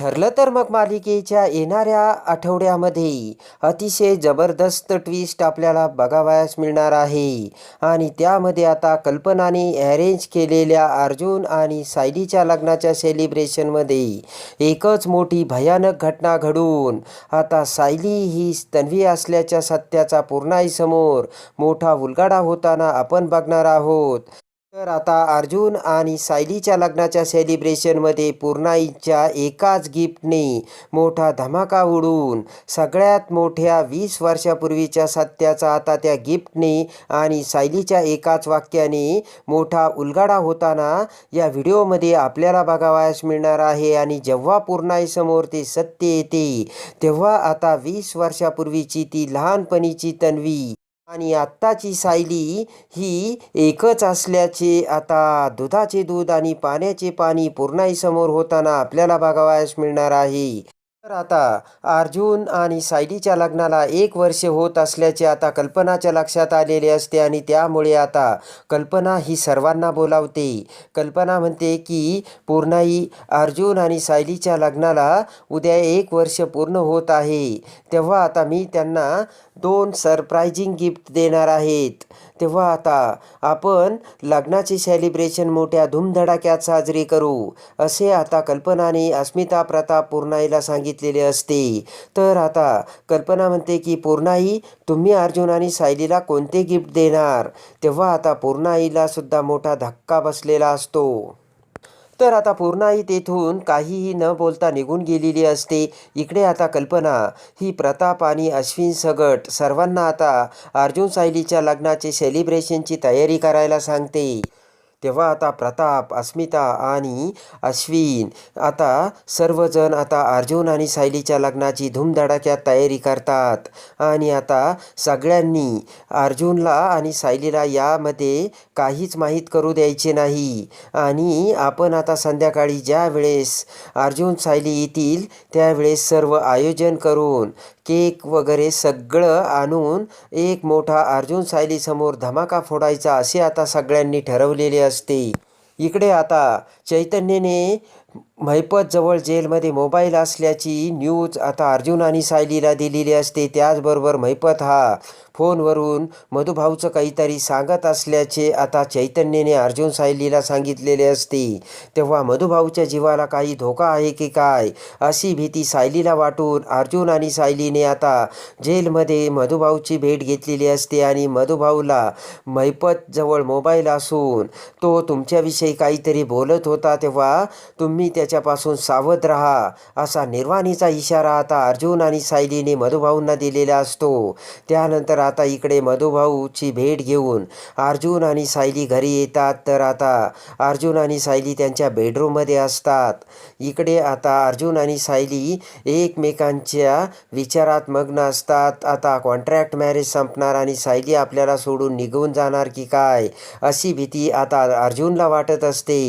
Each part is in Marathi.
ठरलं तर मग मालिकेच्या येणाऱ्या आठवड्यामध्ये अतिशय जबरदस्त ट्विस्ट आपल्याला बघावयास मिळणार आहे. आणि त्यामध्ये आता कल्पनाने अरेंज केलेल्या अर्जुन आणि सायलीच्या लग्नाच्या सेलिब्रेशनमध्ये एकच मोठी भयानक घटना घडून आता सायली ही तन्वी असल्याच्या सत्याचा पूर्णाईसमोर मोठा उलगाडा होताना आपण बघणार आहोत. तर आता अर्जुन आणि सायलीच्या लग्नाच्या सेलिब्रेशनमध्ये पूर्णाईच्या एकाच गिफ्टने मोठा धमाका उडून सगळ्यात मोठ्या वीस वर्षापूर्वीच्या सत्याचा आता त्या गिफ्टने आणि सायलीच्या एकाच वाक्याने मोठा उलगाडा होताना या व्हिडिओमध्ये आपल्याला बघावयास मिळणार आहे. आणि जेव्हा पूर्णाईसमोर ते सत्य येते तेव्हा आता वीस वर्षापूर्वीची ती लहानपणीची तन्वी आणि आत्ताची सायली ही एकच असल्याचे आता दुधाचे दूध आणि पाण्याचे पाणी पूर्णाईसमोर होताना आपल्याला बघावयास मिळणार आहे. तर आता अर्जुन आणि सायलीच्या लग्नाला एक वर्ष होत असल्याचे आता कल्पनाच्या लक्षात आलेले असते आणि त्यामुळे आता कल्पना ही सर्वांना बोलावते. कल्पना म्हणते की पूर्णाई अर्जुन आणि सायलीच्या लग्नाला उद्या एक वर्ष पूर्ण होत आहे. तेव्हा आता मी त्यांना दोन सरप्रायझिंग गिफ्ट देणार आहेत. तेव्हा आता आपण लग्नाचे सेलिब्रेशन मोठ्या धूमधडाक्यात साजरी करू असे आता कल्पनाने अस्मिता प्रताप पूर्णाईला सांगितलेले असते. तर आता कल्पना म्हणते की पूर्णाई तुम्ही अर्जुन आणि सायलीला कोणते गिफ्ट देणार? तेव्हा आता पूर्णाईला सुद्धा मोठा धक्का बसलेला असतो. तर आता पूर्णाई तेथून. काहीही न बोलता निघून गेलेली असते. इकडे आता कल्पना. ही प्रताप आणि अश्विन सगट. सर्वांना आता अर्जुन सायलीच्या लग्नाचे सेलिब्रेशनची तयारी करायला सांगते. तेव्हा आता प्रताप अस्मिता आणि अश्विन आता सर्वजण आता अर्जुन आणि सायलीच्या लग्नाची धूमधडाक्यात तयारी करतात. आणि आता सगळ्यांनी अर्जुनला आणि सायलीला यामध्ये काहीच माहीत करू द्यायचे नाही. आणि आपण आता संध्याकाळी ज्या वेळेस अर्जुन सायली येतील त्यावेळेस सर्व आयोजन करून केक वगैरे सगळं आणून एक मोठा अर्जुन सायलीसमोर धमाका फोडायचा असे आता सगळ्यांनी ठरवलेले असते. इकडे आता चैतन्यने महिपतजवळ जेलमध्ये मोबाईल असल्याची न्यूज आता अर्जुन आणि सायलीला दिलेली असते. त्याचबरोबर महिपत हा फोनवरून मधुभाऊचं काहीतरी सांगत असल्याचे आता चैतन्यने अर्जुन सायलीला सांगितलेले असते. तेव्हा मधुभाऊच्या जीवाला काही धोका आहे की काय? अशी भीती सायलीला वाटून अर्जुन आणि सायलीने आता जेलमध्ये मधुभाऊची भेट घेतलेली असते आणि मधुभाऊला महिपतजवळ मोबाईल असून तो तुमच्याविषयी काहीतरी बोलत होता तेव्हा तुम्ही त्या त्याच्यापासून सावध राहा असा निर्वाणीचा इशारा आता अर्जुन आणि सायलीने मधुभाऊंना दिलेला असतो. त्यानंतर आता इकडे मधुभाऊची भेट घेऊन अर्जुन आणि सायली घरी येतात. तर आता अर्जुन आणि सायली त्यांच्या बेडरूममध्ये असतात. इकडे आता अर्जुन आणि सायली एकमेकांच्या विचारात मग्न असतात. आता कॉन्ट्रॅक्ट मॅरेज संपणार आणि सायली आपल्याला सोडून निघून जाणार की काय? अशी भीती आता अर्जुनला वाटत असते.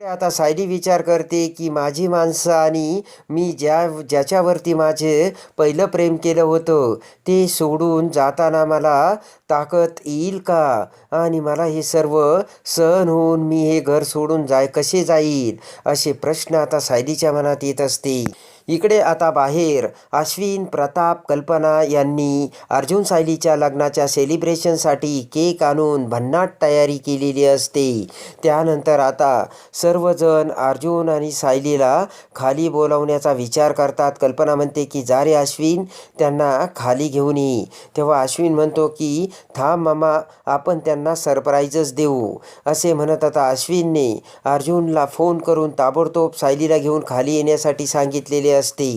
आता सायली विचार करते की माझी माणसं आणि मी ज्या ज्याच्यावरती माझे पहिलं प्रेम केलं होतं ते सोडून जाताना मला ताकद येईल का? आणि मला हे सर्व सहन होऊन मी हे घर सोडून जाय कसे जाईल? असे प्रश्न आता सायलीच्या मनात येत असते. इकडे आता बाहेर अश्विन प्रताप कल्पना यांनी अर्जुन सायलीच्या लग्नाच्या सेलिब्रेशनसाठी केक आणून भन्नाट तयारी केलेली असते. त्यानंतर आता सर्वजण अर्जुन आणि सायलीला खाली बोलावण्याचा विचार करतात. कल्पना म्हणते की जा रे अश्विन त्यांना खाली घेऊन ये. तेव्हा अश्विन म्हणतो की थांब मामा आपण त्यांना सरप्राईजच देऊ असे म्हणत आता अश्विनने अर्जुनला फोन करून ताबडतोब सायलीला घेऊन खाली येण्यासाठी सांगितलेले असते.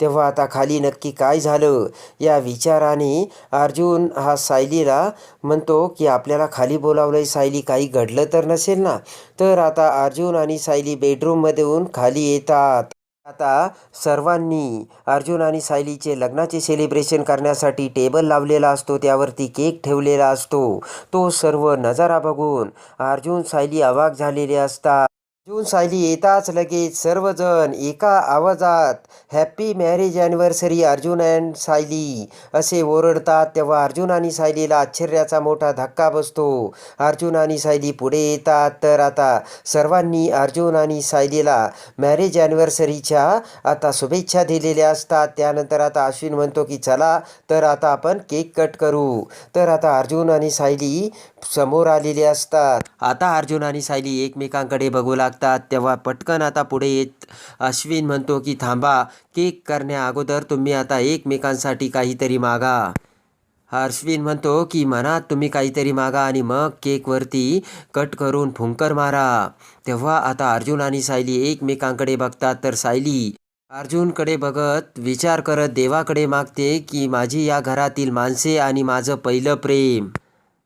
तेव्हा आता खाली नक्की काय झालं या विचाराने अर्जुन हा सायलीला म्हणतो की आपल्याला खाली बोलावलंय सायली काही घडलं तर नसेल ना? तर आता अर्जुन आणि सायली बेडरूममध्ये येऊन खाली येतात. आता सर्वांनी अर्जुन आणि सायलीचे लग्नाचे सेलिब्रेशन करण्यासाठी टेबल लावलेला असतो त्यावरती केक ठेवलेला असतो. तो सर्व नजारा बघून अर्जुन सायली अवाक झालेले असतात. जून सायली येताच लगेच सर्वजण एका आवाजात happy marriage anniversary Arjun and Sayali. असे ओरडतात तेव्हा अर्जुन आणि सायलीला आश्चर्याचा मोठा धक्का बसतो. अर्जुन आणि सायली पुढे येतात तर आता सर्वांनी अर्जुन आणि सायलीला मॅरेज ॲनिव्हर्सरीच्या आता शुभेच्छा दिलेल्या असतात. त्यानंतर आता अश्विन म्हणतो की चला तर आता आपण केक कट करू. तर आता अर्जुन आणि सायली समोर आलेले असतात. आता अर्जुन आणि सायली एकमेकांकडे बघू लागतात तेव्हा पटकन आता पुढे येत अश्विन म्हणतो की थांबा केक करण्या अगोदर तुम्ही आता एकमेकांसाठी काहीतरी मागा. अश्विन म्हणतो की मनात तुम्ही काहीतरी मागा आणि मग केकवरती कट करून फुंकर मारा. तेव्हा आता अर्जुन आणि सायली एकमेकांकडे बघतात. तर सायली अर्जुनकडे बघत विचार करत देवाकडे मागते की माझी या घरातील माणसे आणि माझं पहिलं प्रेम.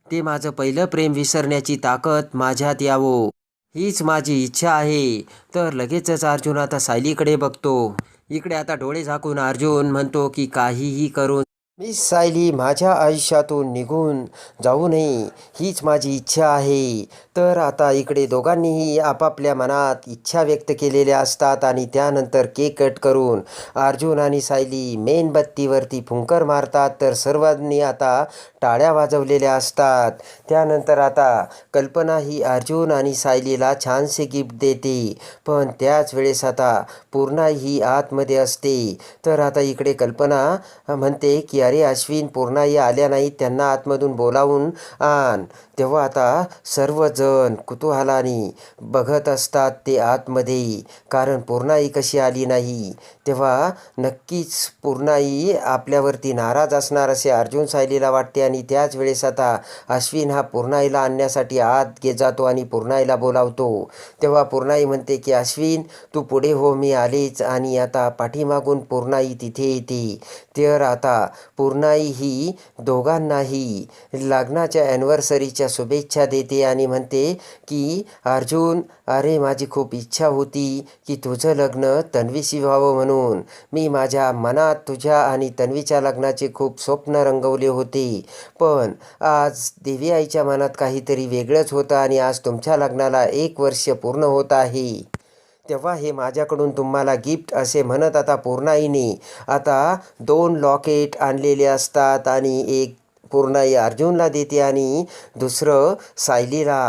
ते माझं पहिलं प्रेम विसरण्याची ताकद माझ्यात यावो. हीच माझी इच्छा आहे. तर लगेचच अर्जुन आता सायलीकडे बघतो. इकडे आता डोळे झाकून अर्जुन म्हणतो की काहीही करून मी सायली माझ्या आयुष्यातून निघून जाऊ नये हीच माझी इच्छा आहे. तर आता इकडे दोघांनीही आपापल्या मनात इच्छा व्यक्त केलेल्या असतात आणि त्यानंतर केक कट करून अर्जुन आणि सायली मेणबत्तीवरती फुंकर मारतात. तर सर्वांनी आता टाळ्या वाजवलेल्या असतात. त्यानंतर आता कल्पना ही अर्जुन आणि सायलीला छानसे गिफ्ट देते. पण त्याच वेळेस आता पूर्णा ही आतमध्ये असते. तर आता इकडे कल्पना म्हणते की अरे अश्विन पूर्णाई आल्या नाहीत त्यांना आतमधून बोलावून आण. तेव्हा आता सर्वजण कुतूहलाने बघत असतात ते आतमध्ये कारण पूर्णाई कशी आली नाही? तेव्हा नक्कीच पूर्णाई आपल्यावरती नाराज असणार असे अर्जुन सायलीला वाटते आणि त्याच वेळेस आता अश्विन हा पूर्णाईला आणण्यासाठी आत घे जातो आणि पूर्णाईला बोलावतो. तेव्हा पूर्णाई म्हणते की अश्विन तू पुढे हो मी आलेच आणि आता पाठीमागून पूर्णाई तिथे येते. तर आता पूर्णाई ही दोघांनाही लग्नाच्या ॲनिव्हर्सरीच्या शुभेच्छा देते आणि म्हणते की अर्जुन अरे माझी खूप इच्छा होती की तुझं लग्न तन्वीशी व्हावं म्हणून. मी माझ्या मनात तुझ्या आणि तन्वीच्या लग्नाचे खूप स्वप्न रंगवले होते. पण आज देवी आईच्या मनात काहीतरी वेगळंच होतं आणि आज तुमच्या लग्नाला एक वर्ष पूर्ण होत आहे. तेव्हा हे माझ्याकडून तुम्हाला गिफ्ट असे म्हणत आता पूर्णाईने. आता दोन लॉकेट आणलेले असतात आणि एक पूर्णाई अर्जुनला देते आणि दुसरं सायलीला.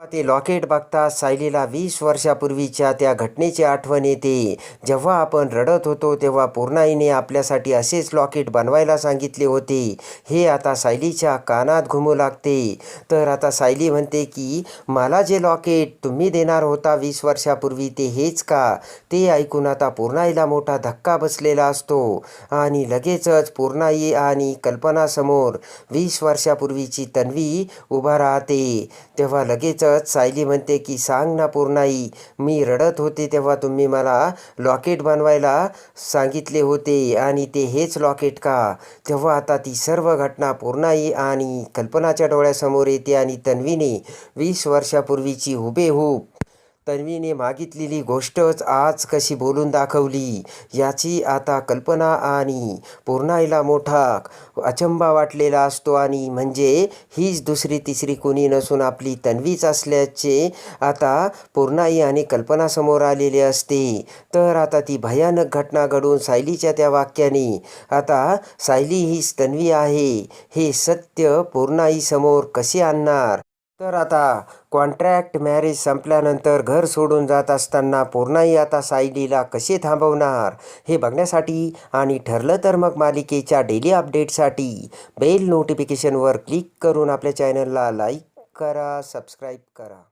ते लॉकेट बघता सायलीला वीस वर्षापूर्वीच्या त्या घटनेची आठवण येते. जेव्हा आपण रडत होतो तेव्हा पूर्णाईने आपल्यासाठी असेच लॉकेट बनवायला सांगितले होते. हे आता सायलीच्या कानात घुमू लागते. तर आता सायली म्हणते की मला जे लॉकेट तुम्ही देणार होता वीस वर्षापूर्वी ते हेच का? ते ऐकून आता पूर्णाईला मोठा धक्का बसलेला असतो. आणि लगेचच पूर्णाई आणि कल्पनासमोर वीस वर्षापूर्वीची तन्वी उभा राहते. तेव्हा लगेच लगेचच सायली म्हणते की सांग ना पूर्णाई मी रडत होते तेव्हा तुम्ही मला लॉकेट बनवायला सांगितले होते आणि ते हेच लॉकेट का? तेव्हा आता ती सर्व घटना पूर्णाई आणि कल्पनाच्या डोळ्यासमोर येते आणि तन्वीने वीस वर्षापूर्वीची हुबेहूब तन्वीने मागितलेली गोष्टच आज कशी बोलून दाखवली याची आता कल्पना आणि पूर्णाईला मोठा अचंबा वाटलेला असतो आणि म्हणजे हीच दुसरी तिसरी कोणी नसून आपली तन्वीच असल्याचे आता पूर्णाई आणि कल्पनासमोर आलेले असते. तर आता ती भयानक घटना घडून सायलीच्या त्या वाक्याने आता सायली हीच तन्वी आहे हे सत्य पूर्णाईसमोर कसे आणणार? तर आता कॉन्ट्रॅक्ट मॅरेज संपल्यानंतर घर सोडून जात असताना पूर्णाई आता सायलीला कसे थांबवणार हे बघण्यासाठी आणि ठरलं तर मग मालिकेच्या डेली अपडेटसाठी बेल नोटिफिकेशनवर क्लिक करून आपल्या चॅनलला लाईक करा सबस्क्राईब करा.